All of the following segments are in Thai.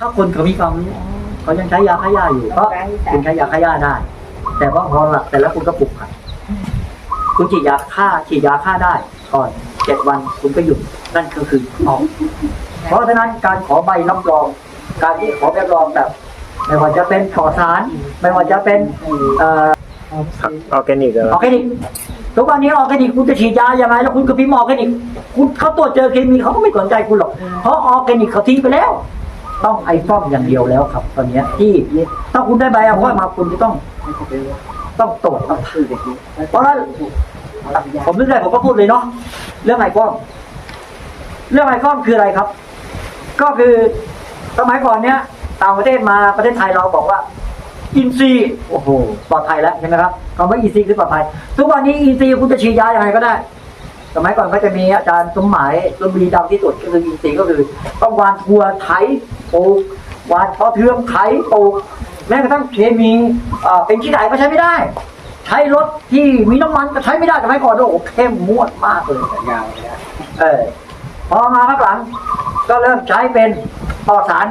ถ้าคนเขามีความรู้เขายังใช้ยาฆ่าหญ้าอยู่ก็คุณใช้ยาฆ่าหญ้าได้ แต่ว่าพอหลักแต่แล้วคุณก็ปลูกผักคุณฉีดยาฆ่าฉีดยาฆ่าได้ก่อนเจ็ดวันคุณก็หยุดนั่นก็คือออกเพราะฉะนั้นการขอใบรับรอง การที่ขอใบรับรองแบบ ไม่ว่าจะเป็นปลอดสาร ไม่ว่าจะเป็นเอ่อออร์แกนิกเหรอออร์แกนิกทุกวันนี้ออร์แกนิกคุณจะฉีดยายังไงแล้วคุณก็พิมพ์ออร์แกนิกคุณเขาตรวจเจอเคมีเขาก็ไม่สนใจคุณหรอกเพราะออร์แกนิกเขาทิ้งไปแล้ว ต้องไอฟอมอย่างเดียวแล้วครับ ตอนเนี้ยที่ถ้าคุณได้ใบออยมาคุณจะต้อง ต้องตรวจต้องถือเพราะฉะนั้นผมนึกได้ผมก็พูดเลยเนาะเรื่องไอฟอมเรื่องไอฟอมคืออะไรครับ ก็คือสมัยก่อนเนี้ยต่างประเทศมาประเทศไทยเราบอกว่า อินซีโอ้โหปลอดภัยแล้วใช่ไหมครับคำว่าอินซีคือปลอดภัยทุกวันนี้อินซีคุณจะฉีดยาอย่างไรก็ได้ สมัยก่อนก็จะมีอาจารย์สมหมายรมีดังที่สุดก็คืออินทรีย์ก็คือ ต้องวานทัวไถปลูกวานพอเทือมไถปลูกแม้กระทั่งเคมีเป็นขี้ไก่ก็ใช้ไม่ได้ ใช้รถที่มีน้ำมันก็ใช้ไม่ได้สมัยก่อนโอ้โหเข้มงวดมากเลยยาวเออพอมาพักหลัง ก็เริ่มใช้เป็นปลอดสาร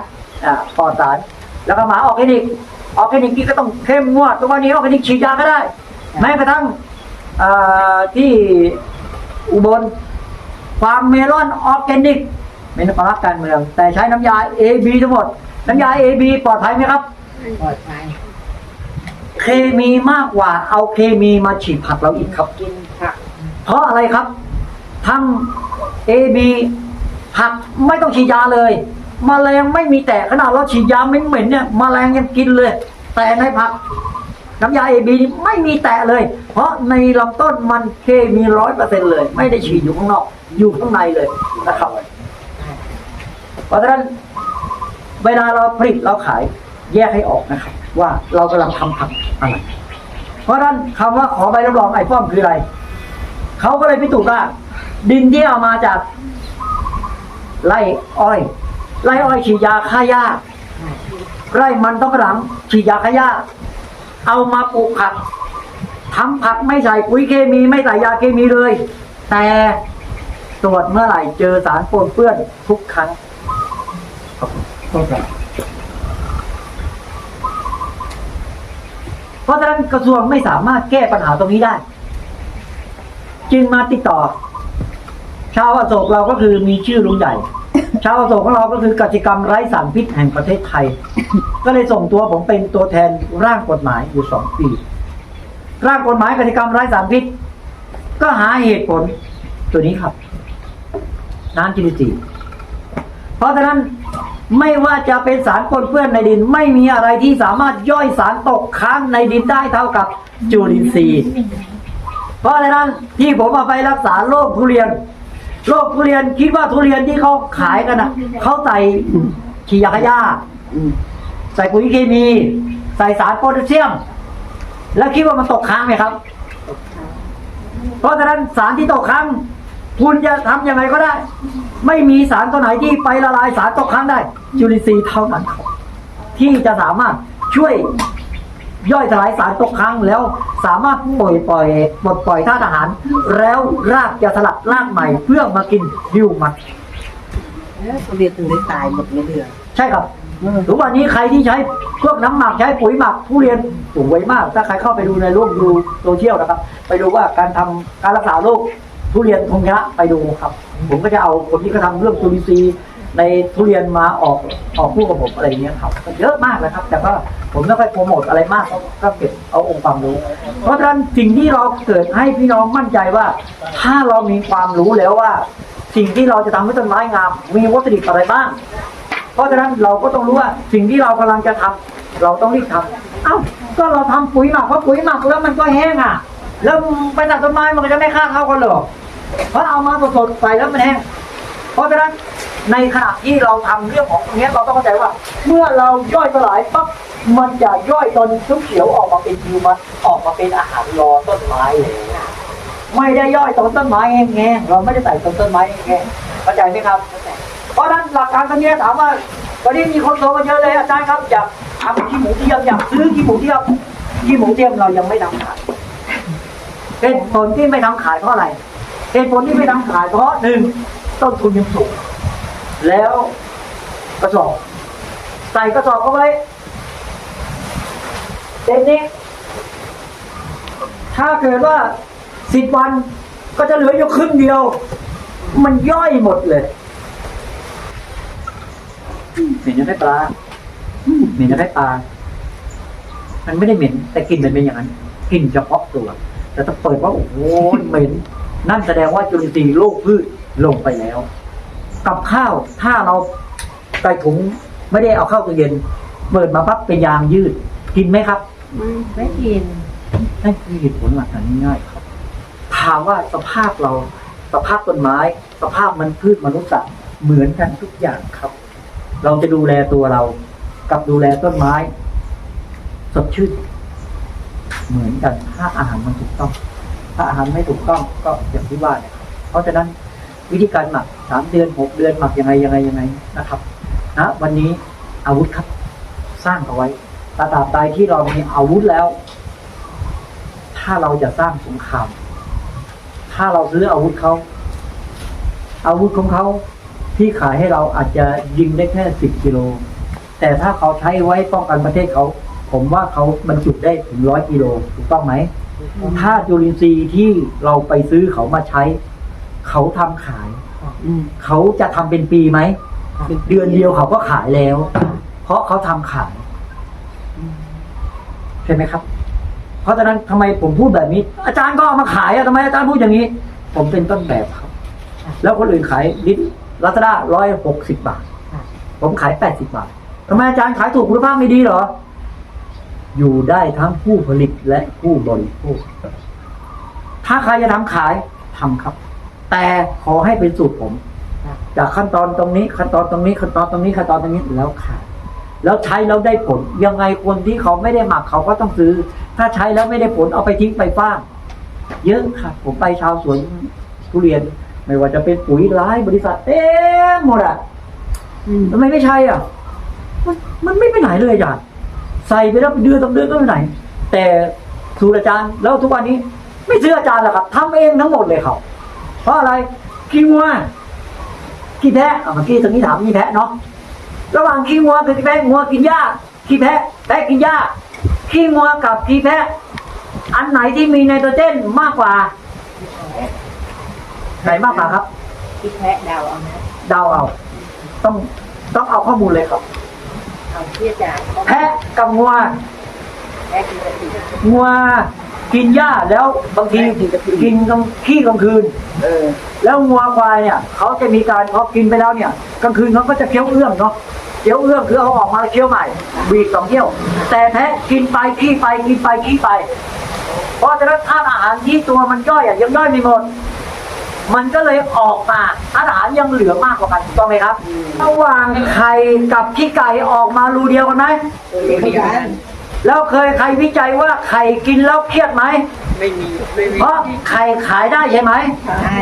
อ่าปลอดสาร แล้วก็มาออร์แกนิกออร์แกนิกนี่ก็ต้องเข้มงวดทุกวันนี้ออร์แกนิกฉีดยาก็ได้ แม้กระทั่งที่ อุบลฟาร์มเมลอนออร์แกนิกไม่นับรักการเมือง แต่ใช้น้ำยา AB ทั้งหมด น้ำยา AB ปลอดภัยไหมครับ ปลอดภัย เคมีมากกว่าเอาเคมีมาฉีดผักเราอีกครับ กินผัก เพราะอะไรครับทำ AB ผักไม่ต้องฉีดยาเลยมแมลงไม่มีแตะขนาดเราฉีดยาไม่เหม็นเนี่ยมแมลงยังกินเลย แต่ในผัก น้ำยา AB นี่ไม่มีแตะเลย เพราะในลำต้นมันเคมีร้อยเปอร์เซ็นเลย ไม่ได้ฉีดอยู่ข้างนอก อยู่ข้างในเลยนะครับเพราะฉะนั้นเวลาเราผลิตเราขายแยกให้ออกนะครับ ว่าเรากำลังทำผักอะไร เพราะฉะนั้นคำว่าขอใบรับรองไอ้ป้อมคืออะไร เขาก็เลยพิสูจน์ว่าดินที่เอามาจากไร่อ้อยไร่อ้อยฉีดยาฆ่าหญ้าไร่มันต้องกระหลังฉีดยาฆ่าหญ้า เอามาปลูกผักทำผักไม่ใส่ปุ๋ยเคมีไม่ใส่ยาเคมีเลย แต่ตรวจเมื่อไหร่เจอสารปนเปื้อนทุกครั้งเพราะฉะนั้นกระทรวงไม่สามารถแก้ปัญหาตรงนี้ได้ จึงมาติดต่อ ชาวอโศกเราก็คือมีชื่อลุงใหญ่ ชาวอโศกของเราก็คือกสิกรรมไร้สารพิษแห่งประเทศไทย ก็เลยส่งตัวผมเป็นตัวแทนร่างกฎหมายอยู่สองปี ร่างกฎหมายกสิกรรมไร้สารพิษ ก็หาเหตุผลตัวนี้ครับ น้ำจุลินทรีย์เพราะฉะนั้นไม่ว่าจะเป็นสารปนเปื้อนในดิน ไม่มีอะไรที่สามารถย่อยสารตกค้างในดินได้เท่ากับจุลินทรีย์ เพราะฉะนั้นที่ผมเอาไปรักษาโรคทุเรียนโรคทุเรียนคิดว่าทุเรียนที่เขาขายกันนะเขาใส่ขียาขยา ส่ปุ๋ยเคมี ใส่สารโพแทสเซียม แล้วคิดว่ามันตกค้างไหมครับ เพราะฉะนั้นสารที่ตกค้างคุณจะทำยังไงก็ได้ ไม่มีสารตัวไหนที่ไปละลายสารตกค้างได้ จุลินทรีย์เท่านั้นครับที่จะสามารถช่วยย่อยสลายสารตกค้างแล้ว สามารถปล่อยปล่อยปลดปล่อยธาตุอาหาร แล้วรากจะสลัดรากใหม่เพื่อมากินฮิวมันแล้วทุเรียนถึงได้ตายหมดเลยเดือนใช่ครับ ทุกวันนี้ใครที่ใช้พวกน้ำหมักใช้ปุ๋ยหมักทุเรียนสวมาก ถ้าใครเข้าไปดูในรูปดูโซเชียลนะครับ ไปดูว่าการทำการรักษาโรคทุเรียนคงชนะไปดูครับ ผมก็จะเอาคนที่เขาทำเรื่องจุลินทรีในทุเรียนมาออกออกคู่กับผมอะไรเงี้ยครับเยอะมากนะครับ แต่ก็ผมไม่ค่อยโปรโมทอะไรมากก็เก็บเอาองค์ความรู้ เพราะฉะนั้นสิ่งที่เราเกิดให้พี่น้องมั่นใจว่า ถ้าเรามีความรู้แล้วว่า สิ่งที่เราจะทำให้ต้นไม้งาม มีวัตถุดิบอะไรบ้าง ราะฉะนั้นเราก็ต้องรู้ว่าสิ่งที่เรากำลังจะทำเราต้องรีบทำเอ้าก็เราทำปุ๋ยหมักเพราะปุ๋ยหมักแล้วมันก็แห้งอะ แล้วไปตัดต้นไม้มันก็จะไม่ฆ่าเท่ากันหรอกเพราะเอามาสดๆใส่แล้วมันแห้งเพราะฉะนั้นในขณะที่เราทำเรื่องของตรงนี้เราต้องเข้าใจว่า เมื่อเราย่อยสลายปั๊บมันจะย่อยตอนทุกเขียวออกมาเป็นฮิวมัสออกมาเป็นอาหารรอต้นไม้เลยไม่ได้ย่อยตอนต้นไม้แห้งๆเราไม่ได้ใส่ตอนต้นไม้แห้งๆเข้าใจไหมครับ ราะฉะนั้นหลักการตรงนี้ถามว่าวันนี้มีคนโทรมาเยอะเลยอาจารย์ครับอยากทำขี้หมูเทียมอยากซื้อขี้หมูเทียมขี้หมูเทียมเรายังไม่ทำขายเหตุผลที่ไม่ทำขายเพราะอะไรเหตุผลที่ไม่ทำขายเพราะหนึ่งต้นทุนยังสูง แล้วกระสอบใส่กระสอบเข้าไว้เต็มนี้ถ้าเกิดว่าสิบวันก็จะเหลืออยู่ครึ่งเดียว มันย่อยหมดเลย เหม็นจะได้ปลาอืมเหม็นจะได้ปลา มันไม่ได้เหม็น แต่กลิ่นมันเป็นอย่างนั้นกลิ่นเฉพาะตัว แต่ถ้าเปิดว่าโอ้โหเหม็น นั่นแสดงว่าจุลินทรีย์โรคพืชลงไปแล้ว กับข้าวถ้าเราใส่ถุงไม่ได้เอาเข้าตู้เย็น เปิดมาปั๊บเป็นยางยืด กินไหมครับไม่กินนั่นคือเหตุผลหลักการง่ายๆครับถามว่าสภาพเรา สภาพต้นไม้ สภาพมันพืชมนุษย์อะเหมือนกันทุกอย่างครับ เราจะดูแลตัวเรา กับดูแลต้นไม้ สดชื่นเหมือนกันถ้าอาหารมันถูกต้อง ถ้าอาหารไม่ถูกต้องก็อย่างที่ว่าเนี่ยเพราะฉะนั้นวิธีการหมักสามเดือนหกเดือนหมักยังไงยังไงยังไงนะครับนะวันนี้อาวุธครับ สร้างเอาไว้ตราบใดที่เรามีอาวุธแล้ว ถ้าเราจะสร้างสงคราม ถ้าเราซื้ออาวุธเขาอาวุธของเขา ที่ขายให้เราอาจจะยิงได้แค่สิบกิโล แต่ถ้าเขาใช้ไว้ป้องกันประเทศเขา ผมว่าเขาบรรจุได้ถึงร้อยกิโลถูกต้องไหมถ้าจุลินทรีย์ที่เราไปซื้อเขามาใช้ เขาทำขายอืมเขาจะทำเป็นปีไหมเดือนเดียวเขาก็ขายแล้ว เพราะเขาทำขายใช่ไหมครับ เพราะฉะนั้นทำไมผมพูดแบบนี้ อาจารย์ก็เอามาขายอะทำไมอาจารย์พูดอย่างนี้ ผมเป็นต้นแบบครับ แล้วคนอื่นขาย ลิตรลัตด้าร้อยหกสิบบาท ผมขายแปดสิบบาททำไมอาจารย์ขายถูกคุณภาพไม่ดีเหรอ อยู่ได้ทั้งผู้ผลิตและผู้บริโภค ถ้าใครจะทำขายทำครับ แต่ขอให้เป็นสูตรผม จากขั้นตอนตรงนี้ ขั้นตอนตรงนี้ ขั้นตอนตรงนี้ ขั้นตอนตรงนี้แล้วขายแล้วใช้แล้วได้ผล ยังไงคนที่เขาไม่ได้หมักเขาก็ต้องซื้อ ถ้าใช้แล้วไม่ได้ผลเอาไปทิ้งไปฟ้าง เยอะครับผมไปชาวสวนทุเรียน ไม่ว่าจะเป็นปุ๋ยร้ายบริษัทเต็มหมดอะอืมทำไมไม่ใช่อะ มันมันไม่ไปไหนเลยอาจารย์ใส่ไปแล้วเดือนสองเดือนก็ไม่ไปไหน แต่สูตรอาจารย์แล้วทุกวันนี้ ไม่ซื้ออาจารย์หรอกครับทำเองทั้งหมดเลยครับเพราะอะไรขี้งัวขี้แพะอะเมื่อกี้ตรงนี้ถามขี้แพะเนาะระหว่างขี้งัวกับขี้แพะงัวกินหญ้าขี้แพะแพะกินหญ้าขี้งัวกับขี้แพะ อันไหนที่มีไนโตรเจนมากกว่า ไหนมากกว่าครับที่แพะดาวเอานะเดาเอา ต้องต้องเอาข้อมูลเลยครับ เอาที่อาจารย์เขาแพะกับงัวแพะกินกะทิงัวกินหญ้าแล้วบางทีกินกลางขี้กลางคืน เออ แล้วงัวควายเนี่ยเขาจะมีการพอกินไปแล้วเนี่ยกลางคืนเขาก็จะเคี้ยวเอื้องเนาะเคี้ยวเอื้องคือเอาออกมาแล้วเคี้ยวใหม่บีบสองเที่ยว แต่แพะกินไปขี้ไปกินไปขี้ไป เพราะฉะนั้นธาตุอาหารที่ตัวมันย่อยอะยังย่อยไม่หมด มันก็เลยออกมาธาตุอาหารยังเหลือมากกว่ากันถูกต้องไหมครับ ระหว่างไข่กับขี้ไก่ออกมารูเดียวกันไหมเดียวกันแล้วเคยใครวิจัยว่าไข่กินแล้วเครียดไหมไม่มีไม่มีเพราะไข่ขายได้ใช่ไหมใช่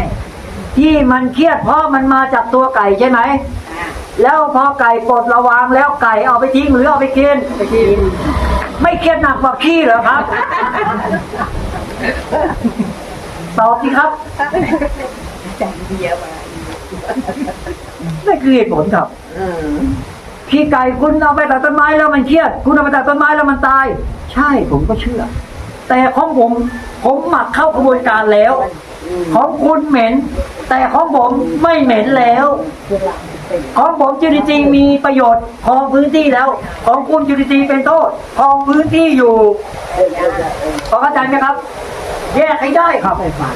ที่มันเครียดเพราะมันมาจากตัวไก่ใช่ไหมอะแล้วพอไก่ปลดระวางแล้วไก่เอาไปทิ้งหรือเอาไปกินไปกิน ไม่เครียดหนักกว่าขี้เหรอครับ ตอบสิครับจังเบียร์มานั่นคือเหตุผลครับเออขี้ไก่คุณเอาไปตัดต้นไม้แล้วมันเครียด คุณเอาไปตัดต้นไม้แล้วมันตาย ใช่ผมก็เชื่อ แต่ของผม ผมหมักเข้ากระบวนการแล้ว ของคุณเหม็น แต่ของผมไม่เหม็นแล้วของผมจุลินทรีย์มีประโยชน์พองพื้นที่แล้ว ของคุณจุลินทรีย์เป็นโทษพองพื้นที่อยู่พอเข้าใจไหมครับ แยกให้ได้ครับไปฝัน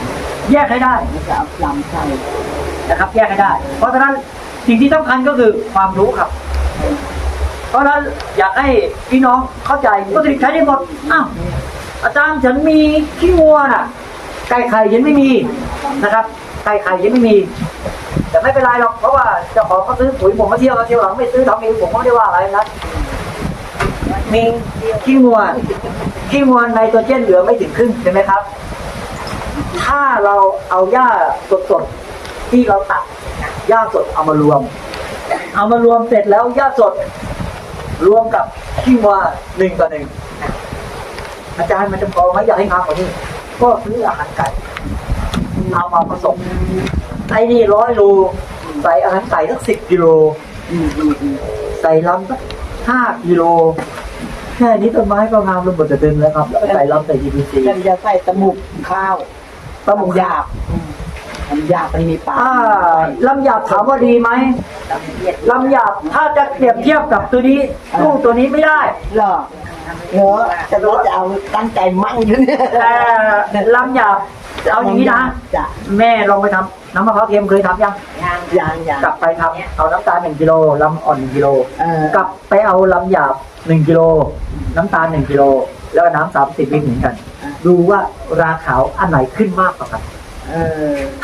แยกให้ได้แล้วก็เอาลำไส้นะครับ แยกให้ได้ เพราะฉะนั้นสิ่งที่สำคัญก็คือความรู้ครับ เพราะฉะนั้นอยากให้พี่น้องเข้าใจวัตถุดิบใช้ได้หมดอ้าวอาจารย์ฉันมีขี้วัวน่ะไก่ไข่ฉันไม่มีนะครับไก่ไข่ฉันไม่มี แต่ไม่เป็นไรหรอกเพราะว่าเจ้าของเขาซื้อปุ๋ยผมมาเที่ยวมาเที่ยวหลังไม่ซื้อทำเองผมก็ไม่ได้ว่าอะไรนะมีขี้วัวขี้วัวในตัวเจนเหลือไม่ถึงครึ่งใช่ไหมครับ ถ้าเราเอาหญ้าสดๆที่เราตัดหญ้าสดเอามารวม เอามารวมเสร็จแล้วหญ้าสด รวมกับขี้วัวหนึ่งต่อหนึ่งอาจารย์มันจะพอไหมอยากให้มากกว่านี้ ก็ซื้ออาหารไก่เอามาผสมไอ้นี่ร้อยโลใส่อาหารไก่สักสิบกิโลใส่ลำสักห้ากิโลแค่นี้ต้นไม้ก็งามระเบิดจะเต็มแล้วครับแล้วใส่ลำใส่ GPC แล้วจะใส่ตะมุกข้าว ตะหมุกหยาบทำหยาบไม่มีปลาอ่าลำหยาบถามว่าดีไหมลำหยาบถ้าจะเปรียบเทียบกับตัวนี้ตู้ตัวนี้ไม่ได้ เหรอเนอะจะรู้จะเอาตั้งใจมั่งอยู่เนี่ยแต่ลำหยาบเอาอย่างนี้นะจ้ะแม่ลองไปทำน้ำมะพร้าวเค็มเคยทำยังยางยางกลับไปทำเอาน้ำตาลหนึ่งกิโลลำอ่อนหนึ่งกิโลเออ กลับไปเอาลำหยาบหนึ่งกิโลน้ำตาลหนึ่งกิโลแล้วก็น้ำสามสิบลิตรเหมือนกัน ดูว่าราขาวอันไหนขึ้นมากกว่ากัน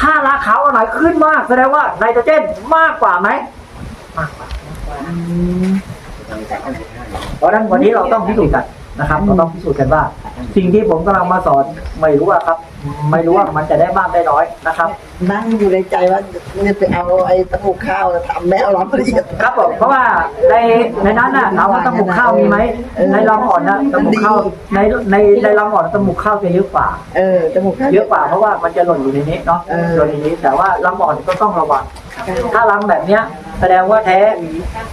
ถ้าราขาวอันไหนขึ้นมากแสดงว่าไนโตรเจนมากกว่าไหมมากกว่าเพราะฉะนั้นวันนี้เราต้องพิสูจน์กันนะครับ เราต้องพิสูจน์กันว่า สิ่งที่ผมกำลังมาสอนไม่รู้ว่าครับ ไม่รู้ว่ามันจะได้มากได้น้อยนะครับนั่งอยู่ในใจว่าเนี่ยไปเอาไอ้ตะหมุกข้าวทำแม่เอาร้อนละเอียดครับผมเพราะว่าในในนั้นน่ะถามว่าตะหมุกข้าวมีไหมในลำอ่อนนะตะหมุกข้าวในในในลำอ่อนตะหมุกข้าวจะเยอะกว่าเออตะหมุกข้าวเยอะกว่าเพราะว่ามันจะหล่นอยู่ในนี้เนาะเออหล่นในนี้ แต่ว่าลำอ่อนก็ต้องระวังถ้าลำแบบเนี้ยแสดงว่าแท้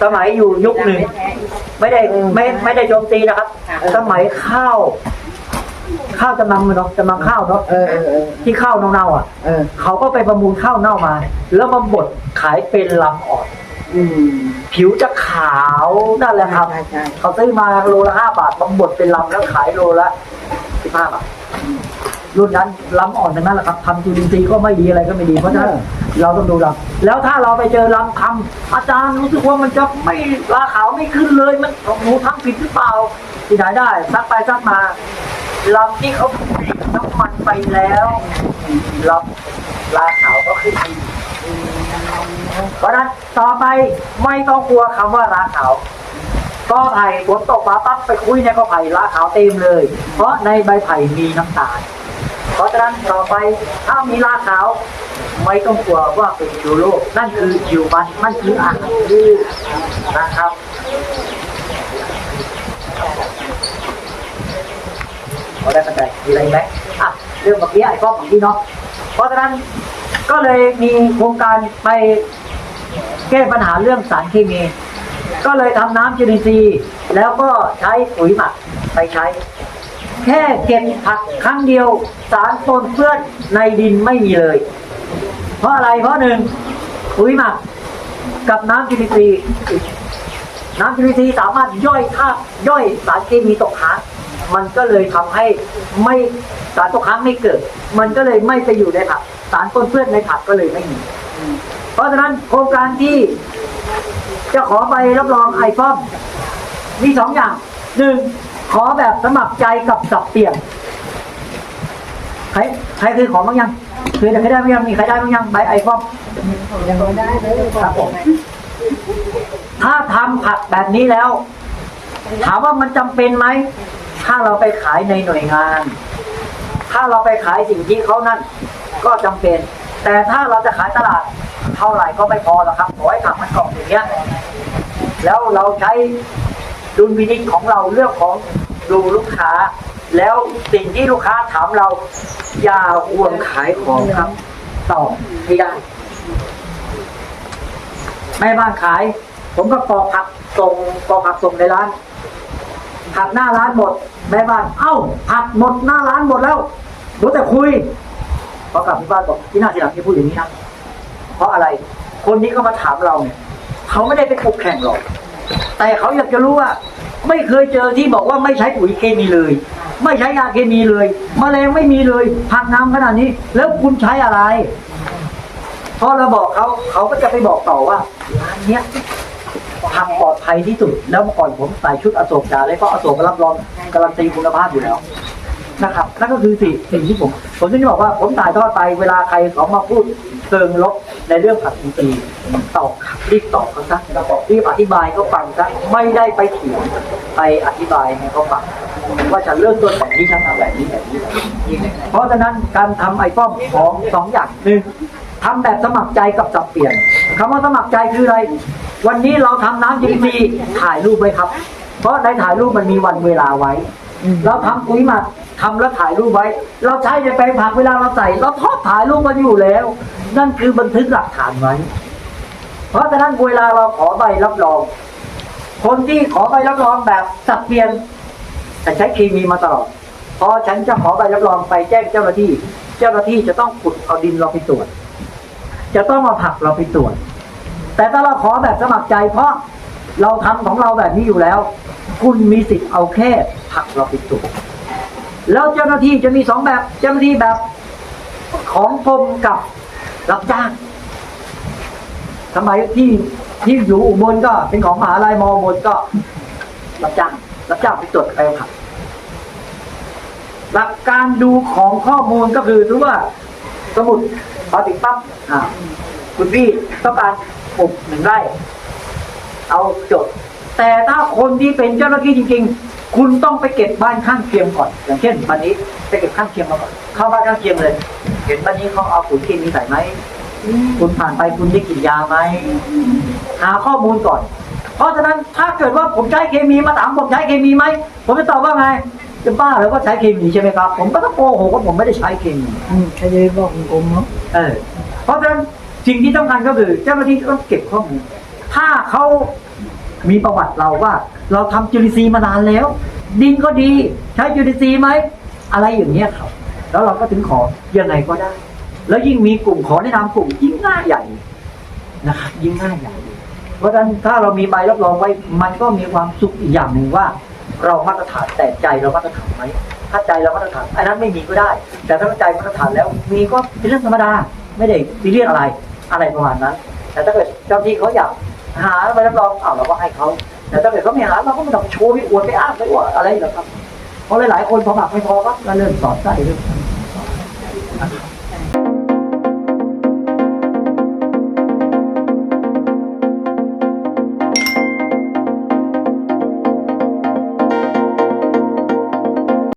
สมัยอยู่ยุคหนึ่งไม่ได้ไม่ไม่ได้โจมตีนะครับ สมัยข้าว ข้าวจำนำเนาะจำนำข้าวเนาะเออเออเออที่ข้าวเน่าๆอะเออ เขาก็ไปประมูลข้าวเน่ามา แล้วมาบดขายเป็นลำอ่อน อืม ผิวจะขาวนั่นแหละครับ ใช่ใช่ เขาซื้อมาโลละห้าบาทบางบดเป็นลำแล้วขายโลละสิบห้าบาทรุ่นนั้นลำอ่อนทั้งนั้นแหละครับทำจุลินทรีย์ก็ไม่ดีอะไรก็ไม่ดีเพราะฉะนั้นเราต้องดูลำแล้วถ้าเราไปเจอลำทำอาจารย์รู้สึกว่ามันจะไม่ราขาวไม่ขึ้นเลย มันหนูทำผิดหรือเปล่าที่ไหนได้ซักไปซักมา ลำที่เขาผลิตน้ำมันไปแล้วลำราขาวก็ขึ้นดีเพราะฉะนั้นต่อไปไม่ต้องกลัวคำว่าราขาวก็ไผ่ฝนตกมาปั๊บไปคุยในก็ไผ่ราขาวเต็มเลย เพราะในใบไผ่มีน้ำตาล เพราะฉะนั้นต่อไปถ้ามีราขาว ไม่ต้องกลัวว่าเป็นเชื้อโรคนั่นคือคิวมันนั่นคืออาหารนะครับ พอได้เข้าใจมีอะไรไหมอะเรื่องเมื่อกี้ไอ้ข้อของพี่เนาะเพราะฉะนั้นก็เลยมีโครงการไปแก้ปัญหาเรื่องสารเคมี ก็เลยทำน้ำจุลินทรีย์แล้วก็ใช้ปุ๋ยหมักไปใช้ แค่เก็บผักครั้งเดียวสารปนเปื้อนในดินไม่มีเลย เพราะอะไรเพราะหนึ่งปุ๋ยหมักกับน้ำจุลินทรีย์ น้ำจุลินทรีย์สามารถย่อยธาตุย่อยสารเคมีตกค้างมันก็เลยทำให้ไม่สารตกค้างไม่เกิด มันก็เลยไม่ไปอยู่ในผักสารปนเปื้อนในผักก็เลยไม่มี เพราะฉะนั้นโครงการที่จะขอใบรับรองไอฟอมมีสองอย่างหนึ่งขอแบบสมัครใจกับสับเปลี่ยนใครใครเคยขอบ้างยังเคยได้ใครได้บ้างยังมีใครได้บ้างยังใบไอฟอมยังไม่ได้เลยครับผม ถ้าทำผักแบบนี้แล้ว ถามว่ามันจำเป็นไหม ถ้าเราไปขายในหน่วยงาน ถ้าเราไปขายสิ่งที่เขานั่น ก็จำเป็น แต่ถ้าเราจะขายตลาดเท่าไหร่ก็ไม่พอหรอกครับขอให้ผักมันกล่องอย่างเงี้ย แล้วเราใช้ดุลพินิจของเราเรื่องของดูลูกค้า แล้วสิ่งที่ลูกค้าถามเราอย่าห่วงขายของครับตอบให้ได้แม่บ้านขาย ผมก็ปอกผักส่งปอกผักส่งในร้านผักหน้าร้านหมดแม่บ้าน เอ้าผักหมดหน้าร้านหมดแล้วรู้แต่คุยพอกลับที่บ้านบอกที่หน้าทีหลังที่พูดอย่างนี้นะเพราะอะไร คนนี้ก็มาถามเราเนี่ยเขาไม่ได้ไปคุกแข่งหรอก แต่เขาอยากจะรู้ว่า ไม่เคยเจอที่บอกว่าไม่ใช้ปุ๋ยเคมีเลย ไม่ใช้ยาเคมีเลยมแมลงไม่มีเลยผักน้ำขนาดนี้ แล้วคุณใช้อะไรพอเราบอกเขาเขาก็จะไปบอกต่อว่าร้านเนี้ย ทำปลอดภัยที่สุด แล้วเมื่อก่อนผมใส่ชุดอโศกดาแล้วก็อโศกรับรองการันตีคุณภาพอยู่แล้วนะครับนั่นก็คือสิ่งสิ่งที่ผม ผมจะบอกว่าผมถ่ายทอดไปเวลาใครเขามาพูดเชิงลบในเรื่องผักอินทรีย์ตอบรีบตอบเขาซะรีบอธิบายเขาฟังซะไม่ได้ไปเถียงไปอธิบายให้เขาฟังว่าฉันเริ่มต้นแบบนี้ฉันทำแบบนี้แบบนี้แบบนี้ เพราะฉะนั้นการทำไอป้อมของสองอย่างหนึ่ง ทำแบบสมัครใจกับสับเปลี่ยนคำว่าสมัครใจคืออะไร วันนี้เราทำน้ำจีพีถ่ายรูปไว้ครับ เพราะในถ่ายรูปมันมีวันเวลาไว้ เราทำปุ๋ยหมักทำแล้วถ่ายรูปไว้ เราใช้ในแปลงผักเวลาเราใส่เราทอดถ่ายรูปมันอยู่แล้ว นั่นคือบันทึกหลักฐานไว้ เพราะฉะนั้นเวลาเราขอใบรับรองผคนที่ขอใบรับรองแบบสับเปลี่ยนแต่ใช้เคมีมาตลอดพอฉันจะขอใบรับรองไปแจ้งเจ้าหน้าที่ เจ้าหน้าที่จะต้องขุดเอาดินเราไปตรวจ จะต้องมาผักเราไปตรวจ แต่ถ้าเราขอแบบสมัครใจเพราะเราทำของเราแบบนี้อยู่แล้ว คุณมีสิทธิ์เอาแค่ผักเราไปตรวจแล้วเจ้าหน้าที่จะมีสองแบบเจ้าหน้าที่แบบของกรมกับรับจ้างสมัยที่ที่อยู่อุบลก็เป็นของมหาลัยมอบลก็ รับจ้างรับจ้างไปตรวจไปขับหลักการดูของข้อมูลก็คือรู้ว่า สมุดพอถึงปั๊บอ่าคุณพี่ต้องการปลูกหนึ่งไร่ เอาจดแต่ถ้าคนที่เป็นเจ้าหน้าที่จริง ๆ คุณต้องไปเก็บบ้านข้างเคียงก่อน อย่างเช่นวันนี้ไปเก็บข้างเคียงมาก่อนเข้าบ้านข้างเคียงเลย เห็นวันนี้เขาเอาปุ๋ยเคมีใส่ไหมคุณผ่านไปคุณได้กินยาไหมหาข้อมูลก่อน เพราะฉะนั้นถ้าเกิดว่าผมใช้เคมีมาถามผมใช้เคมีไหมผมจะตอบว่าไง จะบ้าหรือว่าใช้เคมีใช่ไหมครับ ผมก็ต้องโกหกว่าผมไม่ได้ใช้เคมีอืมใครจะไปบอกกลมเนาะเออเพราะฉะนั้นสิ่งที่สำคัญก็คือ เจ้าหน้าที่ต้องเก็บข้อมูลถ้าเขามีประวัติเราว่า เราทำจุลินทรีย์มานานแล้ว ดินก็ดี ใช้จุลินทรีย์ไหมอะไรอย่างเงี้ยครับ แล้วเราก็ถึงขอยังไงก็ได้ แล้วยิ่งมีกลุ่มขอแนะนำกลุ่มยิ่งง่ายใหญ่นะครับยิ่งง่ายใหญ่เพราะฉะนั้นถ้าเรามีใบรับรองไว้มันก็มีความสุขอีกอย่างหนึ่งว่า เรามาตรฐานแต่ใจเรามาตรฐานไหมถ้าใจเรามาตรฐานอันนั้นไม่มีก็ได้ แต่ถ้าใจมาตรฐานแล้วมีก็เป็นเรื่องธรรมดาไม่ได้ซีเรียสอะไรอะไรประมาณนั้น แต่ถ้าเกิดเจ้าที่เขาอยากหาใบรับรองเอาเราก็ให้เขาแต่ถ้าเกิดเขาไม่หาเราก็ไม่ต้องโชว์ไปอวดไปอ้างไปอวดอะไรหรอกครับเพราะหลายๆคนพอหมักไม่พอก็เริ่มสอนได้เริ่มนะครับ